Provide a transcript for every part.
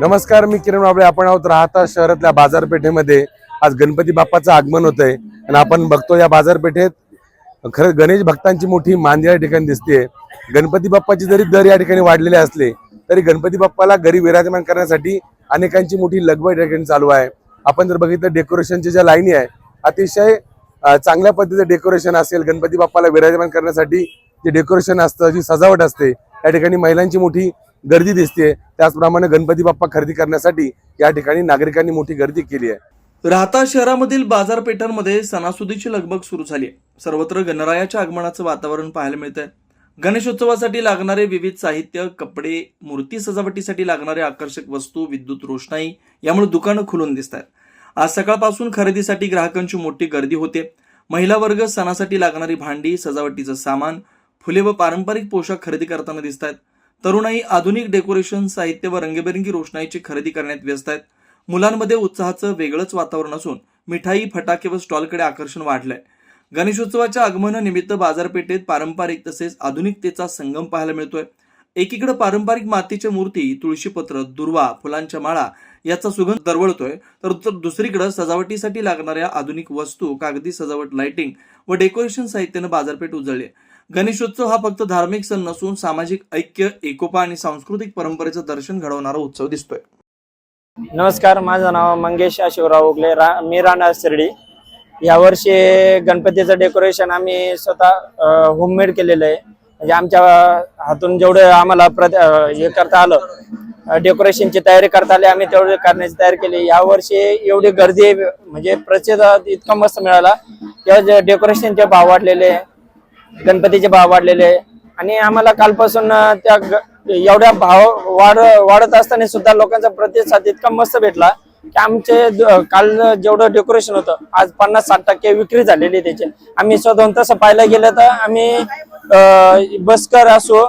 नमस्कार मी किरण बाबळे आपण आहोत राहता शहरातल्या बाजारपेठेमध्ये. आज गणपती बाप्पाचं आगमन होत आहे आणि आपण बघतो या बाजारपेठेत खरं गणेश भक्तांची मोठी मांदी या ठिकाणी दिसते गणपती बाप्पाची जरी दर या ठिकाणी वाढलेले असले तरी गणपती बाप्पाला घरी विराजमान करण्यासाठी अनेकांची मोठी लगबग या ठिकाणी चालू आहे. आपण जर बघितलं डेकोरेशनच्या ज्या लाईनी आहे अतिशय चांगल्या पद्धतीचं डेकोरेशन असेल गणपती बाप्पाला विराजमान करण्यासाठी जे डेकोरेशन असतं जी सजावट असते या ठिकाणी महिलांची मोठी गर्दी दिसते त्याचप्रमाणे गणपती बाप्पा खरेदी करण्यासाठी या ठिकाणी नागरिकांनी मोठी गर्दी केली आहे. राहता शहरामधील बाजारपेठांमध्ये सणासुदीची लगबग सुरू झाली आहे. सर्वत्र गणरायाच्या आगमनाचं वातावरण पाहायला मिळतंय. गणेशोत्सवासाठी लागणारे विविध साहित्य कपडे मूर्ती सजावटीसाठी लागणारे आकर्षक वस्तू विद्युत रोषणाई यामुळे दुकानं खुलून दिसत आहेत आज सकाळपासून खरेदीसाठी ग्राहकांची मोठी गर्दी होते. महिला वर्ग सणासाठी लागणारी भांडी सजावटीचं सामान फुले व पारंपरिक पोशाख खरेदी करताना दिसत आहेत तरुणाई आधुनिक डेकोरेशन साहित्य व रंगीबेरंगी रोषणाईची खरेदी करण्यात व्यस्त आहेत. मुलांमध्ये उत्साहाचं वेगळंच वातावरण असून मिठाई फटाके व स्टॉलकडे आकर्षण वाढलंय. गणेशोत्सवाच्या आगमनानिमित्त बाजारपेठेत पारंपरिक तसेच आधुनिकतेचा संगम पाहायला मिळतोय. एकीकडे पारंपरिक मातीच्या मूर्ती तुळशीपत्र दुर्वा फुलांच्या माळा याचा सुगंध दरवळतोय तर तर दुसरीकडे सजावटीसाठी लागणाऱ्या आधुनिक वस्तू कागदी सजावट लाइटिंग व डेकोरेशन साहित्यानं बाजारपेठ उजळली आहे. गणेशोत्सव हा फक्त धार्मिक सण नसून सामाजिक ऐक्य एकोपा आणि सांस्कृतिक परंपरेचं दर्शन घडवणारा उत्सव दिसतोय. नमस्कार माझं नाव मंगेश अशोकराव उगले. रा मी राहणार शिर्डी. यावर्षी गणपतीचं डेकोरेशन आम्ही स्वतः होममेड केलेलं आहे. म्हणजे आमच्या हातून जेवढं आम्हाला प्र हे करता आलं डेकोरेशनची तयारी करता आली आम्ही तेवढे करण्याची तयारी केली. यावर्षी एवढी गर्दी म्हणजे प्रतिसाद इतका मस्त मिळाला. तेव्हा डेकोरेशनचे भाव वाढलेले गणपतीचे भाव वाढलेले आणि आम्हाला कालपासून त्या एवढ्या भाव वाढ वाढत असताना सुद्धा लोकांचा प्रतिसाद इतका मस्त भेटला की आमचे काल जेवढं डेकोरेशन होतं आज पन्नास साठ टक्के विक्री झालेली आहे त्याची. आम्ही स्वतःहून तसं पाहायला गेलं तर आम्ही बसकर असो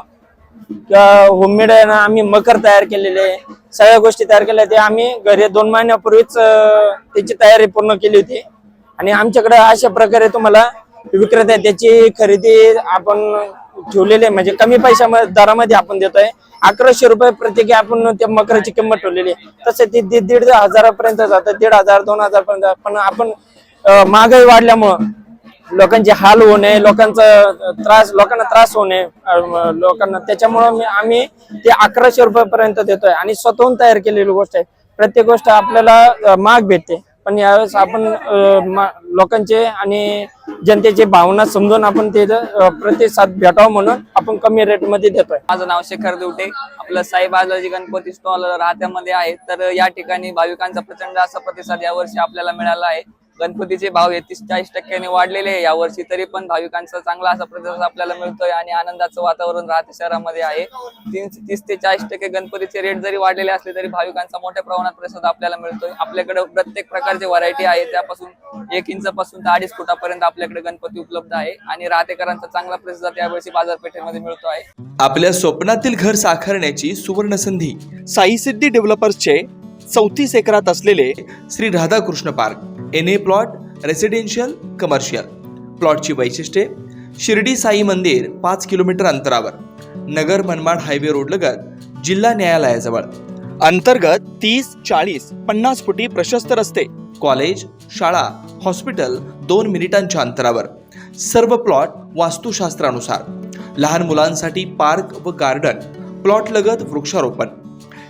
होममेड आहे ना आम्ही मकर तयार केलेले सगळ्या गोष्टी तयार केल्या ते आम्ही घरी दोन महिन्यापूर्वीच त्याची तयारी पूर्ण केली होती. आणि आमच्याकडे अशा प्रकारे तुम्हाला विक्रेता त्याची खरेदी आपण ठेवलेली आहे. म्हणजे कमी पैशा दरामध्ये आपण देतोय. अकराशे रुपये प्रत्येकी आपण त्या मकराची किंमत ठेवलेली आहे. तसे ती दीड दीड हजारापर्यंत जातं. दीड हजार दोन हजार पर्यंत पण आपण महागाई वाढल्यामुळं लोकांचे हाल होणे लोकांचा त्रास लोकांना त्रास होणे लोकांना. त्याच्यामुळं आम्ही ते अकराशे रुपयापर्यंत देतोय. आणि स्वतःहून तयार केलेली गोष्ट आहे. प्रत्येक गोष्ट आपल्याला माग महाग भेटते. पण यावेळेस आपण लोकांचे आणि जनतेची भावना समजून आपण ते प्रतिसाद भेटावं म्हणून आपण कमी रेटमध्ये देतोय. माझं नाव शेखर दिवटे. आपलं साई बालाजी गणपती स्टॉल राहत्यामध्ये आहे. तर या ठिकाणी भाविकांचा प्रचंड असा प्रतिसाद यावर्षी आपल्याला मिळाला आहे. गणपतीचे भाव हे तीस चाळीस टक्क्याने वाढलेले आहे. यावर्षी तरी पण भाविकांचा चांगला असा प्रतिसाद आपल्याला मिळतोय आणि आनंदाचं वातावरण राहते शहरामध्ये आहे. तीस तीस ते चाळीस टक्के गणपतीचे रेट जरी वाढलेले असले तरी भाविकांचा मोठ्या प्रमाणात प्रतिसाद आपल्याला मिळतोय. आपल्याकडे प्रत्येक प्रकारचे व्हरायटी आहे. त्यापासून एक इंच पासून तर अडीच फुटापर्यंत आपल्याकडे गणपती उपलब्ध आहे आणि राहतेकरांचा चांगला प्रतिसाद यावर्षी बाजारपेठेमध्ये मिळतो आहे. आपल्या स्वप्नातील घर साकारण्याची सुवर्ण संधी साई सिद्धी डेव्हलपर्सचे चौतीस एकरात असलेले Shri Radhakrishna park. N A plot residential commercial. प्लॉटची वैशिष्ट्ये शिर्डी साई मंदिर पाच किलोमीटर अंतरावर. नगर मनमाड हायवे रोडलगत जिल्हा न्यायालयाजवळ. अंतर्गत तीस चाळीस पन्नास फुटी प्रशस्त रस्ते कॉलेज शाळा हॉस्पिटल दोन मिनिटांच्या अंतरावर. सर्व प्लॉट वास्तुशास्त्रानुसार. लहान मुलांसाठी पार्क व गार्डन प्लॉट लगत वृक्षारोपण.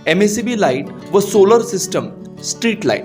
M S C B light व सोलर सिस्टम स्ट्रीट लाइट.